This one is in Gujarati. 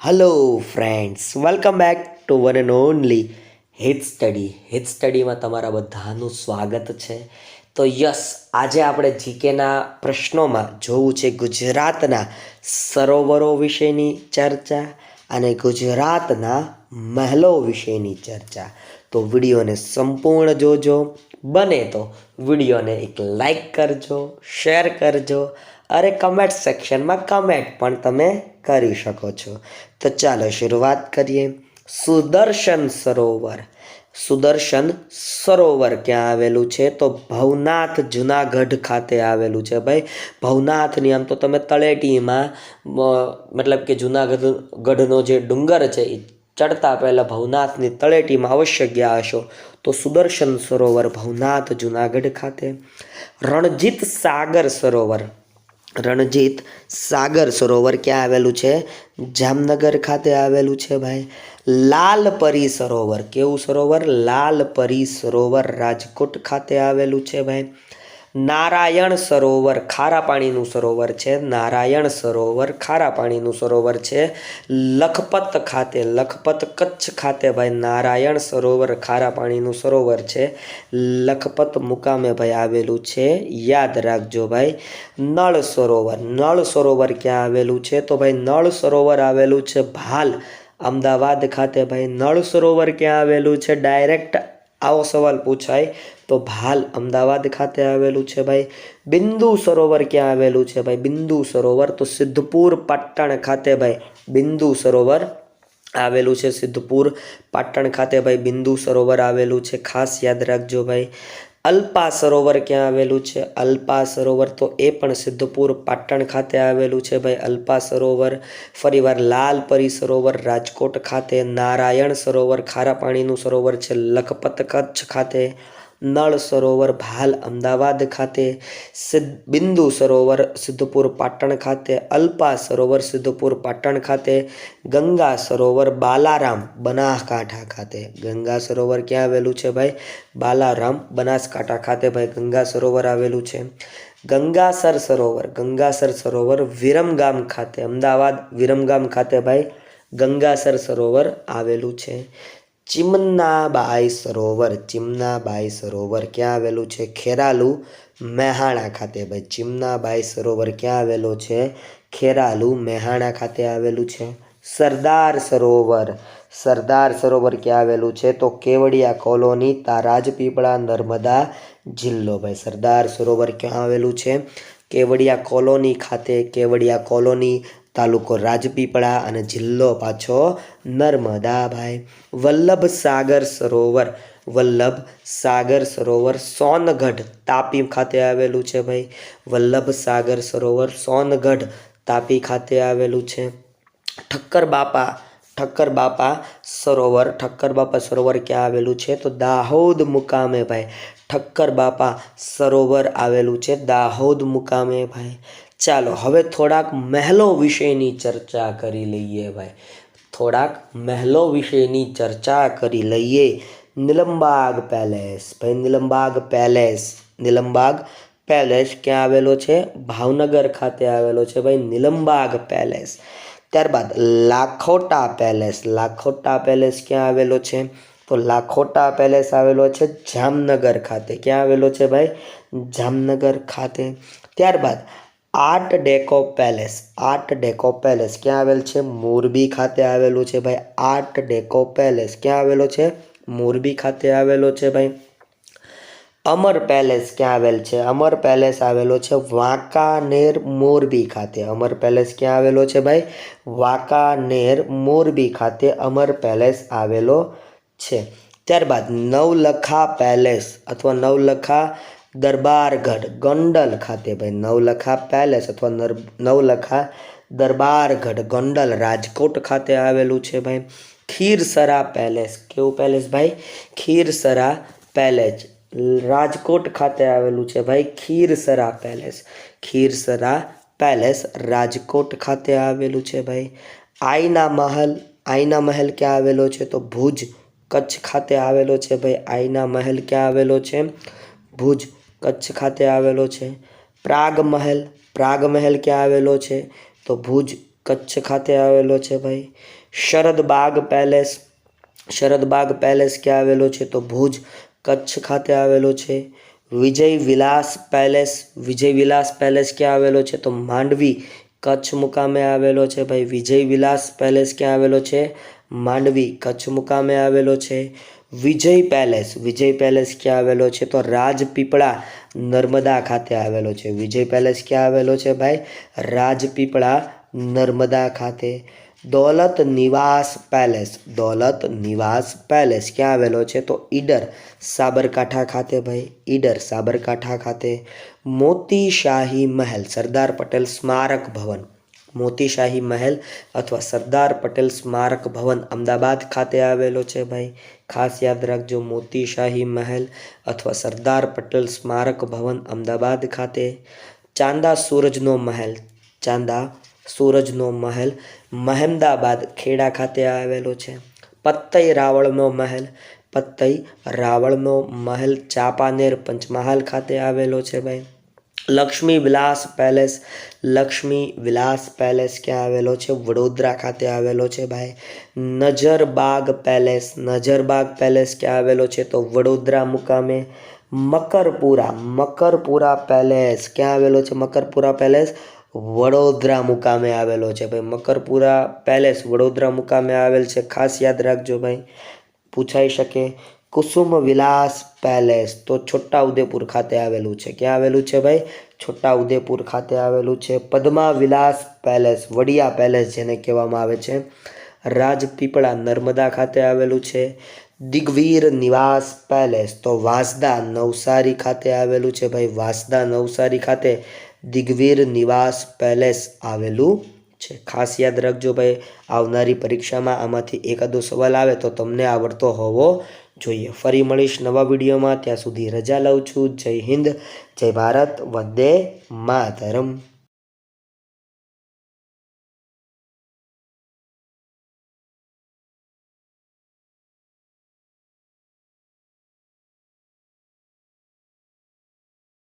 Hello friends welcome back to one and only hit study hit સ્ટડીમાં તમારા બધાનું સ્વાગત છે. તો યસ, આજે આપણે જીકેના પ્રશ્નોમાં જોવું છે ગુજરાતના સરોવરો વિશેની ચર્ચા અને ગુજરાતના મહેલો વિશેની ચર્ચા. તો વિડીયોને સંપૂર્ણ જોજો. બને તો વિડીયોને એક લાઈક કરજો શેર કરજો, અરે કમેન્ટ સેક્શનમાં કમેન્ટ પણ તમે કરી શકો છો. તો ચાલો શરૂઆત કરીએ. સુદર્શન સરોવર. સુદર્શન સરોવર ક્યાં આવેલું છે? તો ભવનાથ જુનાગઢ ખાતે આવેલું છે ભાઈ. ભવનાથની આમ તો તમે તળેટીમાં મતલબ કે જુનાગઢ ગઢનો જે ડુંગર છે એ ચડતા પહેલાં ભવનાથની તળેટીમાં અવશ્ય ગયા હશો. તો સુદર્શન સરોવર ભવનાથ જુનાગઢ ખાતે, રણજીત સાગર સરોવર. રણજીત સાગર સરોવર ક્યાં આવેલું છે? જામનગર ખાતે આવેલું છે ભાઈ. લાલ પરી સરોવર. કેવું સરોવર? લાલ પરી સરોવર રાજકોટ ખાતે આવેલું છે ભાઈ. નારાયણ સરોવર, ખારા પાણીનું સરોવર છે. નારાયણ સરોવર, ખારા પાણીનું સરોવર છે. લખપત ખાતે, લખપત કચ્છ ખાતે ભાઈ નારાયણ સરોવર, ખારા પાણીનું સરોવર છે. લખપત મુકામે ભાઈ આવેલું છે. યાદ રાખજો ભાઈ, નળ સરોવર. નળ સરોવર ક્યાં આવેલું છે? તો ભાઈ નળ સરોવર આવેલું છે ભાલ. અમદાવાદ ખાતે ભાઈ નળ સરોવર ક્યાં આવેલું છે? ડાયરેક્ટ આવો સવાલ પૂછાય. તો ભાલ અમદાવાદ ખાતે આવેલું છે ભાઈ. બિંદુ સરોવર ક્યાં આવેલું છે ભાઈ? બિંદુ સરોવર તો સિદ્ધપુર પાટણ ખાતે ભાઈ. બિંદુ સરોવર આવેલું છે સિદ્ધપુર પાટણ ખાતે ભાઈ. બિંદુ સરોવર આવેલું છે. ખાસ યાદ રાખજો ભાઈ. અલ્પા સરોવર ક્યાં આવેલું છે? અલ્પા સરોવર તો એ પણ સિદ્ધપુર પાટણ ખાતે આવેલું છે ભાઈ. અલ્પા સરોવર, ફરીવાર લાલ પરી સરોવર, રાજકોટ ખાતે, નારાયણ સરોવર ખારા પાણીનું સરોવર છે, લખપત કચ્છ ખાતે. નળ સરોવર ભાલ અમદાવાદ ખાતે, સિદ્ધ બિંદુ સરોવર સિદ્ધપુર પાટણ ખાતે, અલ્પા સરોવર સિદ્ધપુર પાટણ ખાતે, ગંગા સરોવર બાલારામ બનાસકાંઠા ખાતે. ગંગા સરોવર ક્યાં આવેલું છે ભાઈ? બાલારામ બનાસકાંઠા ખાતે ભાઈ ગંગા સરોવર આવેલું છે. ગંગાસર સરોવર ગંગાસર સરોવર વિરમગામ ખાતે, અમદાવાદ વિરમગામ ખાતે ભાઈ ગંગાસર સરોવર આવેલું છે. ચિમનાબાઈ સરોવર ચિમનાબાઈ સરોવર ક્યાં આવેલું છે? ખેરાલુ મહેસાણા ખાતે. ભાઈ, ચિમનાબાઈ સરોવર ક્યાં આવેલો છે? ખેરાલુ મહેસાણા ખાતે આવેલું છે. સરદાર સરોવર. સરદાર સરોવર ક્યાં આવેલું છે? તો કેવડિયા કોલોની, તારાજપીપળા, નર્મદા જિલ્લો. ભાઈ, સરદાર સરોવર ક્યાં આવેલું છે? કેવડિયા કોલોની ખાતે, કેવડિયા કોલોની તાલુકો રાજપીપળા અને જિલ્લો પાછો નર્મદા ભાઈ વલ્લભ સાગર સરોવર. વલ્લભ સાગર સરોવર સોનગઢ તાપી ખાતે આવેલું છે ભાઈ. વલ્લભ સાગર સરોવર સોનગઢ તાપી ખાતે આવેલું છે. ઠક્કર બાપા ઠક્કર બાપા સરોવર, ઠક્કર બાપા સરોવર ક્યાં આવેલું છે? તો દાહોદ મુકામે ભાઈ. ઠક્કર બાપા સરોવર આવેલું છે દાહોદ મુકામે ભાઈ. ચાલો, હવે થોડાક મહેલો વિશેની ચર્ચા કરી લઈએ ભાઈ. થોડાક મહેલો વિશેની ચર્ચા કરી લઈએ. નિલંબાગ પેલેસ. ભાઈ, નિલંબાગ પેલેસ. નિલંબાગ પેલેસ ક્યાં આવેલો છે? ભાવનગર ખાતે આવેલો છે ભાઈ, નિલંબાગ પેલેસ. ત્યારબાદ લાખોટા પેલેસ. લાખોટા પેલેસ ક્યાં આવેલો છે? તો લાખોટા પેલેસ આવેલો છે જામનગર ખાતે. ક્યાં આવેલો છે ભાઈ? જામનગર ખાતે. ત્યારબાદ art deco palace. Art deco palace ક્યાં આવેલ છે? મોરબી ખાતે આવેલું છે ભાઈ. આર્ટ ડેકો પેલેસ ક્યાં આવેલો છે? મોરબી ખાતે આવેલો છે ભાઈ. અમર પેલેસ ક્યાં આવેલ છે? અમર પેલેસ આવેલો છે વાંકાનેર મોરબી ખાતે. અમર પેલેસ ક્યાં આવેલો છે ભાઈ? વાંકાનેર મોરબી ખાતે અમર પેલેસ આવેલો છે. ત્યારબાદ નવલખા પેલેસ અથવા નવલખા દરબારગઢ, ગોંડલ ખાતે ભાઈ નવલખા પેલેસ અથવા નર, નવલખા દરબારગઢ, ગોંડલ રાજકોટ ખાતે આવેલું છે ભાઈ. ખીરસરા પેલેસ. કેવું પેલેસ ભાઈ? ખીરસરા પેલેસ. રાજકોટ ખાતે આવેલું છે ભાઈ ખીરસરા પેલેસ. ખીરસરા પેલેસ રાજકોટ ખાતે આવેલું છે ભાઈ. આઈના મહલ, આઈના મહેલ ક્યાં આવેલો છે? તો ભુજ કચ્છ ખાતે આવેલો છે ભાઈ. આઈના મહેલ ક્યાં આવેલો છે? ભુજ. કચ્છ ખાતે આવેલો છે. પ્રાગ મહેલ પ્રાગ મહેલ ક્યાં આવેલો છે? તો ભુજ કચ્છ ખાતે આવેલો છે ભાઈ. શરદબાગ પેલેસ શરદબાગ પેલેસ ક્યાં આવેલો છે? તો ભુજ કચ્છ ખાતે આવેલો છે. વિજય વિલાસ પેલેસ, વિજય વિલાસ પેલેસ ક્યાં આવેલો છે? તો માંડવી કચ્છ મુકામે આવેલો છે ભાઈ. વિજય વિલાસ પેલેસ ક્યાં આવેલો છે? માંડવી કચ્છ મુકામે આવેલો છે. વિજય પેલેસ વિજય પેલેસ ક્યાં આવેલો છે તો રાજપીપળા નર્મદા ખાતે આવેલો છે. વિજય પેલેસ ક્યાં આવેલો છે ભાઈ? રાજપીપળા નર્મદા ખાતે. દોલત નિવાસ પેલેસ, દોલત નિવાસ પેલેસ ક્યાં આવેલો છે તો ઈડર સાબરકાંઠા ખાતે ભાઈ, ઈડર સાબરકાંઠા ખાતે. મોતી શાહી મહેલ, સરદાર પટેલ સ્મારક ભવન. મોતી શાહી મહેલ અથવા સરદાર પટેલ સ્મારક ભવન અમદાવાદ ખાતે આવેલો છે ભાઈ. ખાસ યાદ રાખજો, મોતીશાહી મહેલ અથવા સરદાર પટેલ સ્મારક ભવન અમદાવાદ ખાતે. ચાંદા સૂરજનો મહેલ, ચાંદા સૂરજનો મહેલ મહેમદાબાદ ખેડા ખાતે આવેલો છે. પત્તઈ રાવળનો મહેલ, પત્તઈ રાવળનો મહેલ ચાપાનેર પંચમહાલ ખાતે આવેલો છે ભાઈ. લક્ષ્મી વિલાસ પેલેસ લક્ષ્મી વિલાસ પેલેસ ક્યાં આવેલો છે વડોદરા ખાતે આવેલો છે ભાઈ નજરબાગ પેલેસ નજરબાગ પેલેસ ક્યાં આવેલો છે તો વડોદરા મુકામે મકરપુરા મકરપુરા પેલેસ ક્યાં આવેલો છે મકરપુરા પેલેસ વડોદરા મુકામે આવેલો છે ભાઈ મકરપુરા પેલેસ વડોદરા મુકામે આવેલ છે ખાસ યાદ રાખજો ભાઈ પૂછાઈ શકે કુસુમ વિલાસ પેલેસ તો છોટા ઉદેપુર ખાતે આવેલું છે. ક્યાં આવેલું છે ભાઈ? છોટા ઉદેપુર ખાતે આવેલું છે. પદ્મા વિલાસ પેલેસ, વડિયા પેલેસ જેને કહેવામાં આવે છે. રાજપીપળા નર્મદા ખાતે આવેલું છે. દિગ્વીર નિવાસ પેલેસ તો વાંસદા નવસારી ખાતે આવેલું છે ભાઈ. વાંસદા નવસારી ખાતે દિગ્વીર નિવાસ પેલેસ આવેલું છે. ખાસ યાદ રાખજો ભાઈ, આવનારી પરીક્ષામાં આમાંથી એકાદો સવાલ આવે તો તમને આવડતો હોવો જોઈએ. ફરી મળીશ નવા વિડીયોમાં. ત્યાં સુધી રજા લઉં છું. જય હિન્દ, જય ભારત, વંદે માતરમ.